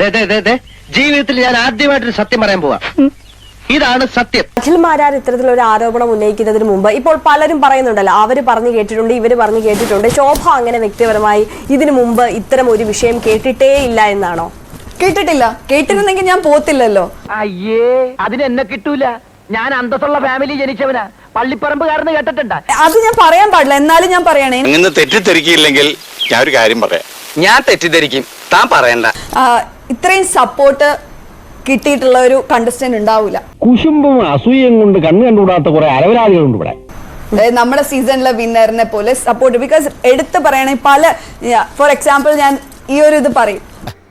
ദേ, ദേ, ദേ, ദേ, ജീവിതത്തിൽ ഞാൻ ആദ്യമായിട്ടൊരു സത്യം പറയാൻ പോവാ. ഇതാണ് സത്യം. അഖിൽ മാരാർ ഇത്തരത്തിലൊരു ആരോപണം ഉന്നയിക്കുന്നതിന് മുമ്പ് ഇപ്പോൾ പലരും പറയുന്നുണ്ടല്ലോ അവർ പറഞ്ഞു കേട്ടിട്ടുണ്ട് ഇവർ പറഞ്ഞു കേട്ടിട്ടുണ്ട്. ശോഭ അങ്ങനെ വ്യക്തിപരമായി ഇതിനു മുമ്പ് ഇത്തരം ഒരു വിഷയം കേട്ടിട്ടേ ഇല്ല എന്നാണോ? കേട്ടിട്ടില്ല. കേട്ടിരുന്നെങ്കിൽ ഞാൻ പോത്തില്ലല്ലോ. അയ്യേ അതിനെന്നെ കിട്ടൂല. ഞാൻ അന്തസ്സുള്ള ഫാമിലി ജനിച്ചവനാ. പള്ളിപ്പറമ്പുകാരെന്ന് കേട്ടിട്ടുണ്ട്? അത് ഞാൻ പറയാൻ പാടില്ല. എന്നാലും ഞാൻ പറയണേ. അങ്ങനെ തെറ്റിദ്ധരിക്കില്ലെങ്കിൽ ഞാൻ ഒരു കാര്യം പറയാം. ഞാൻ തെറ്റിദ്ധരിക്കും. താൻ പറയണ്ട. ആ, ഇത്രയും സപ്പോർട്ട് കിട്ടിയിട്ടുള്ള ഒരു കണ്ടസ്റ്റന്റ് ഉണ്ടാവില്ല കുശുമ്പും അസൂയം കൊണ്ട് കണ്ണു കണ്ടുകൂടാത്ത കുറെ അരവരാളികളുണ്ട് ഇവിടെ. അതായത് നമ്മുടെ സീസണിലെ വിന്നറിനെ പോലെ സപ്പോർട്ട് ബിക്കോസ് എടുത്തു പറയണേ പല ഫോർ എക്സാമ്പിൾ ഞാൻ ഈ ഒരു ഇത് പറയും.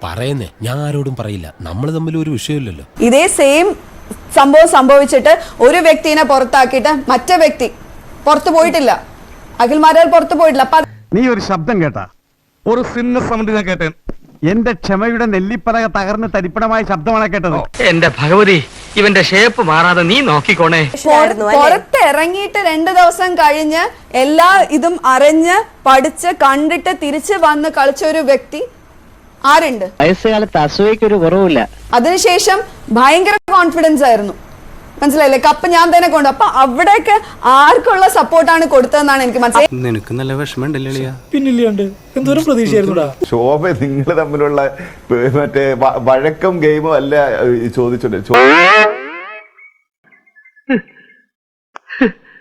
പറയുന്നേ ഞാൻ ആരോടും പറയില്ല. നമ്മൾ തമ്മിൽ ഒരു വിഷയമില്ലല്ലോ. ഇതേ സെയിം സംഭവം സംഭവിച്ചിട്ട് ഒരു വ്യക്തിനെ പുറത്താക്കിയിട്ട് മറ്റേ വ്യക്തി പുറത്തു പോയിട്ടില്ല. അഖിൽമാരാർ പുറത്തു പോയിട്ടില്ല. അപ്പൊ നീ ഒരു ശബ്ദം കേട്ടാ. ഒരു സിന്ന സൗണ്ട് ഞാൻ കേട്ടേൻ എന്റെ ക്ഷമയുടെ നെല്ലിപ്പലക തകർന്ന് തരിപ്പണമായ ശബ്ദമാണ് കേട്ടത്. എന്റെ ഭഗവതി ഇവന്റെ ഷേപ്പ് മാറാതെ നീ നോക്കിക്കോണേ? പുറത്ത് ഇറങ്ങിയിട്ട് രണ്ടു ദിവസം കഴിഞ്ഞ് എല്ലാ ഇതും അറിഞ്ഞ് പഠിച്ച് കണ്ടിട്ട് തിരിച്ച് വന്ന് കളിച്ച ഒരു വ്യക്തി ആരുണ്ട്? വയസ്സുകാലത്ത് അസൂയക്കൊരു കുറവില്ല അതിനുശേഷം ഭയങ്കര കോൺഫിഡൻസ് ആയിരുന്നു. മനസ്സിലായില്ലേ? കപ്പ് ഞാൻ തന്നെ കൊണ്ടു അപ്പൊ അവിടെയൊക്കെ ആർക്കുള്ള സപ്പോർട്ടാണ് കൊടുത്തതെന്നാണ് എനിക്ക് മനസ്സിലായത് നിനക്ക് നല്ല വിഷമമുണ്ടല്ലേ പിന്നില്ലാണ്ട് എന്തോരം പ്രതീക്ഷയായിരുന്നുടാ ശോഭ നിങ്ങൾ തമ്മിലുള്ള മറ്റേ വഴക്കം ഗെയിമും അല്ല ചോദിച്ചിട്ടുണ്ട്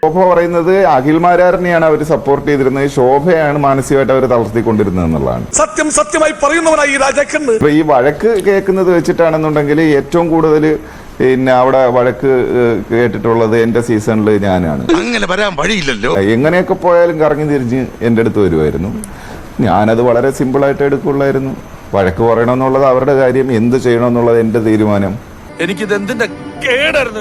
ശോഭ പറയുന്നത് അഖിൽമാരാറിനെയാണ് അവർ സപ്പോർട്ട് ചെയ്തിരുന്നത്. ശോഭയാണ് മാനസികമായിട്ട് അവർ തളർത്തിക്കൊണ്ടിരുന്നത് എന്നുള്ളതാണ്. സത്യം സത്യമായി പറയുന്നവനായി ഈ വഴക്ക് കേൾക്കുന്നത് വെച്ചിട്ടാണെന്നുണ്ടെങ്കിൽ ഏറ്റവും കൂടുതൽ പിന്നെ അവിടെ വഴക്ക് കേട്ടിട്ടുള്ളത് എന്റെ സീസണിൽ ഞാനാണ്. അങ്ങനെ വരാൻ വഴിയില്ലല്ലോ. എങ്ങനെയൊക്കെ പോയാലും കറങ്ങി തിരിഞ്ഞ് എന്റെ അടുത്ത് വരുമായിരുന്നു. ഞാനത് വളരെ സിമ്പിൾ ആയിട്ട് എടുക്കുള്ളായിരുന്നു. വഴക്ക് പറയണമെന്നുള്ളത് അവരുടെ കാര്യം എന്ത് ചെയ്യണമെന്നുള്ളത് എന്റെ തീരുമാനം. എനിക്കിത് എന്തിന്റെ കേടായിരുന്നു